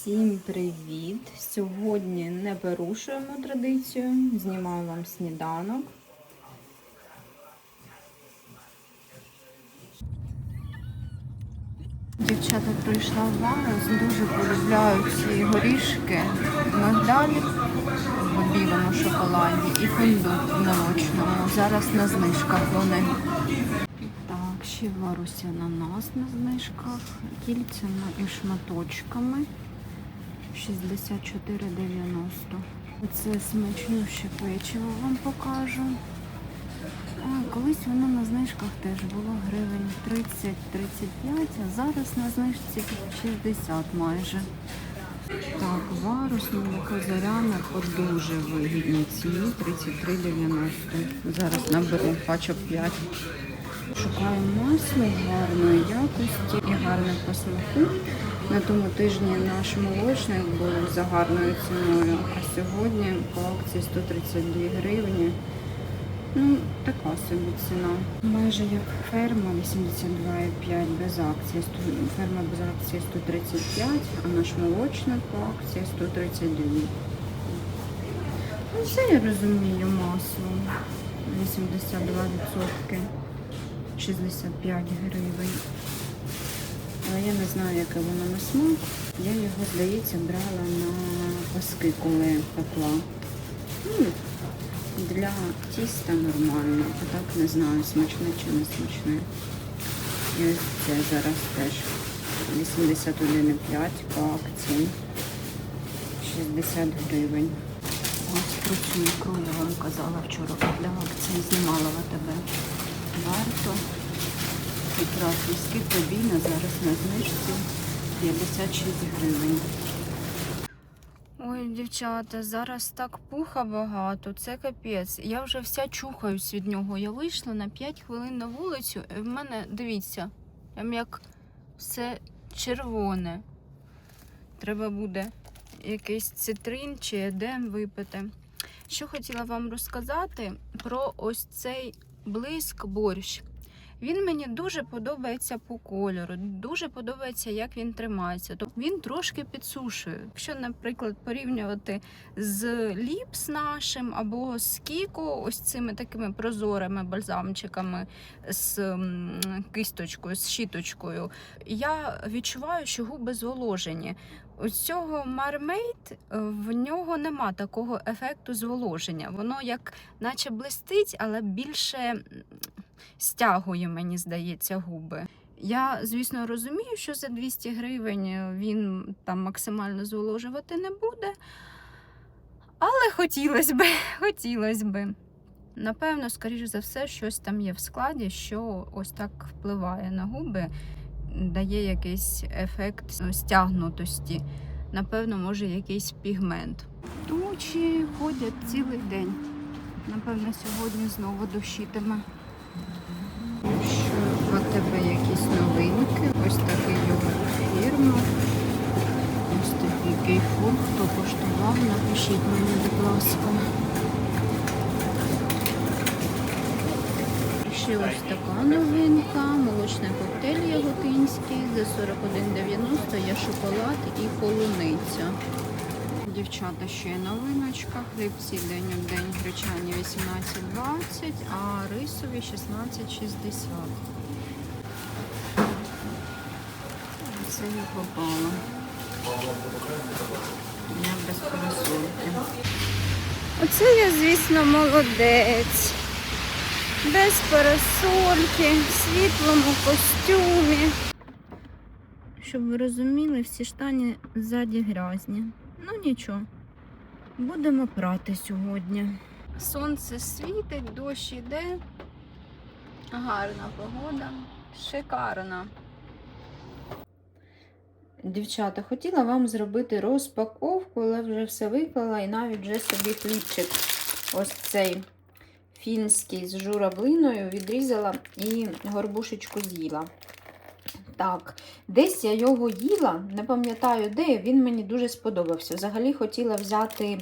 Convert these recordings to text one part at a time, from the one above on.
Всім привіт! Сьогодні не порушуємо традицію, знімаю вам сніданок. Дівчата прийшла в Варус, дуже полюбляю ці горішки мигдалі в білому шоколаді і фундук в молочному. Зараз на знижках вони. Так, ще в Варусі ананас на знижках, кільцями і шматочками. 64,90. Це смачнюще печиво вам покажу. А, колись воно на знижках теж було гривень 30-35, а зараз на знижці 60 майже. Так, варус молоко зоряне по дуже вигідній ціні 33,90. Зараз наберу пачок 5. Шукаю масло гарної якості і гарне по. На тому тижні наш молочник був за гарною ціною, а сьогодні по акції 132 гривні. Ну, така собі ціна. Майже як ферма 82,5 без акції. Ферма без акції 135, а наш молочник по акції 132. Ну, це я розумію масло. 82%. 65 гривень. Але я не знаю, яке воно на смак. Я його, здається, брала на паски, коли пекла. Ну, для тіста нормально, а так не знаю, смачне чи не смачне. І це зараз теж 81,5 по акції. 60 гривень. Ось цю ікру я вам казала вчора для акції знімала в АТБ. Варто. Ікра фіски побійна зараз на знижці 56 гривень. Ой, дівчата, зараз так пуха багато, це капець. Я вже вся чухаюсь від нього. Я вийшла на 5 хвилин на вулицю, і в мене, дивіться, там як все червоне. Треба буде якийсь цитрин чи едем випити. Що хотіла вам розказати про ось цей блиск борщ. Він мені дуже подобається по кольору, дуже подобається, як він тримається. Тобто він трошки підсушує. Якщо, наприклад, порівнювати з ліпс нашим або з кіко, ось цими такими прозорими бальзамчиками з кисточкою, з щіточкою, я відчуваю, що губи зволожені. Ось цього мармейд в нього нема такого ефекту зволоження. Воно як наче блистить, але більше стягує, мені здається, губи. Я, звісно, розумію, що за 200 гривень він там максимально зволожувати не буде. Але хотілося би, хотілося би. Напевно, скоріш за все, щось там є в складі, що ось так впливає на губи, дає якийсь ефект стягнутості. Напевно, може якийсь пігмент. Тучі ходять цілий день. Напевно, сьогодні знову дощитиме. Що в АТБ якісь новинки. Ось такий йогурт фірма. Ось такий кейфур. Хто коштував, напишіть мені, будь ласка. Ще ось така новинка. Молочний коктейль яготинський. За 41,90 є шоколад і полуниця. Дівчата ще новиночка. Хлібці день у день гречані 18,20, а рисові 16,60. Це я попала. Я без парасольки. Оце я, звісно, молодець. Без парасольки, в світлому костюмі. Щоб ви розуміли, всі штані ззаді грязні. Ну нічого, будемо прати сьогодні. Сонце світить, дощ іде. Гарна погода, шикарна. Дівчата, хотіла вам зробити розпаковку, але вже все виклала і навіть вже собі хлібчик. Ось цей фінський з журавлиною відрізала і горбушечку з'їла. Так, десь я його їла, не пам'ятаю де, він мені дуже сподобався. Взагалі хотіла взяти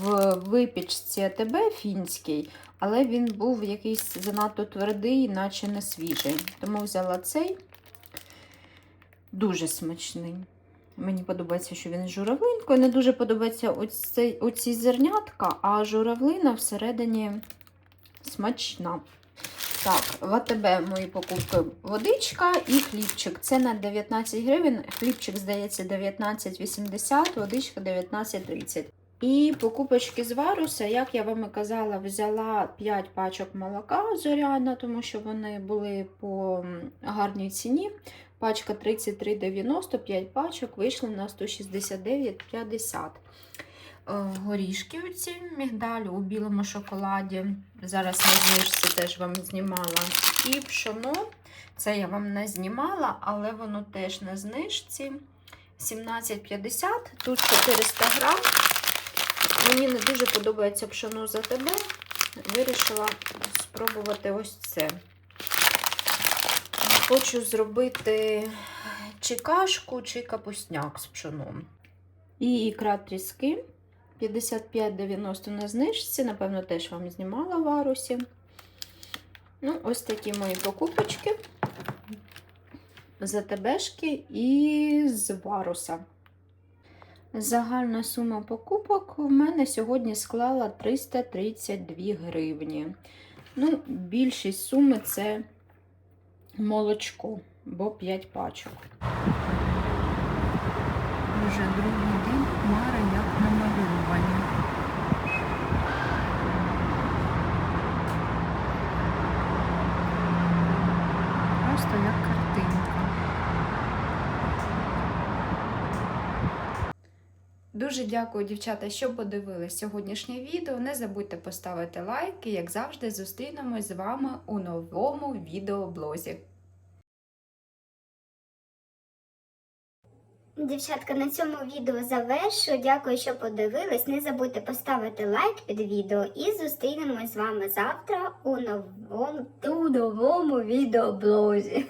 в випічці АТБ фінський, але він був якийсь занадто твердий, наче не свіжий. Тому взяла цей дуже смачний. Мені подобається, що він з журавлинкою. Не дуже подобається оці, оці зернятка, а журавлина всередині смачна. Так, в АТБ мої покупки водичка і хлібчик. Це на 19 гривень. Хлібчик, здається, 19,80, водичка 19,30. І покупочки з варуса, як я вам і казала, взяла 5 пачок молока зоряна, тому що вони були по гарній ціні. Пачка 33,90, 5 пачок вийшло на 169,50. Е, Горішки оці мігдаль у білому шоколаді. Зараз на знижці теж вам знімала. І пшоно. Це я вам не знімала, але воно теж на знижці. 17,50, тут 400 грам. Мені не дуже подобається пшоно за тебе. Вирішила спробувати ось це. Хочу зробити чи кашку, чи капусняк з пшоном. І ікра тріски 55,90 на знижці. Напевно, теж вам знімала в Арусі. Ну, ось такі мої покупочки. З АТБшки і з Варуса. Загальна сума покупок у мене сьогодні склала 332 гривні. Ну, більшість суми це молочко, бо 5 пачок. Вже другий день Дуже дякую, дівчата, що подивились сьогоднішнє відео. Не забудьте поставити лайк і, як завжди, зустрінемось з вами у новому відеоблозі. Дівчатка, на цьому відео завершу. Дякую, що подивились. Не забудьте поставити лайк під відео і зустрінемось з вами завтра у новому, у новому відеоблозі.